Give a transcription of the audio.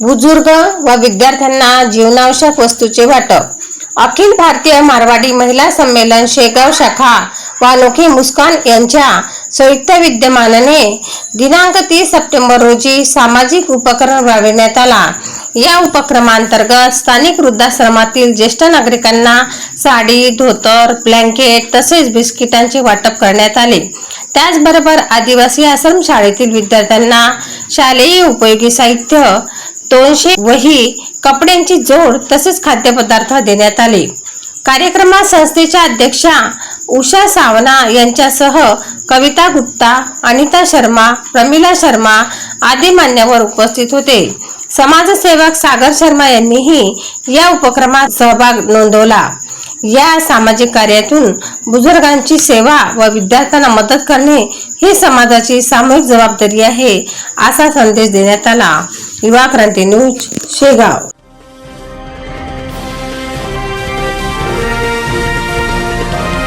बुजुर्ग व विद्यार्थ्यांना जीवनावश्यक वस्तूचे वाटप. अखिल भारतीय मारवाडी महिला संमेलन शेगाव शाखा व अनोखी मुस्कान यांच्या संयुक्त विद्यमानाने दिनांक तीस सप्टेंबर रोजी सामाजिक उपक्रम राबविण्यात आला. या उपक्रमांतर्गत स्थानिक वृद्धाश्रमातील ज्येष्ठ नागरिकांना साडी धोतर ब्लँकेट तसेच बिस्किटांचे वाटप करण्यात आले. त्याचबरोबर आदिवासी आश्रम शाळेतील विद्यार्थ्यांना शालेय उपयोगी साहित्य दोनशे वही कपड्यांची जोड तसेच खाद्यपदार्थ देण्यात आले. कार्यक्रमात संस्थेच्या अध्यक्षा उषा सावना यांच्यासह कविता गुप्ता अनिता शर्मा प्रमिला शर्मा आदी मान्यवर उपस्थित होते. समाजसेवक सागर शर्मा यांनीही या उपक्रमात सहभाग नोंदवला. या सामाजिक कार्यातून बुजुर्गांची सेवा व विद्यार्थ्यांना मदत करणे ही समाजाची सामूहिक जबाबदारी आहे असा संदेश देण्यात आला. युवा क्रांती न्यूज शेगाव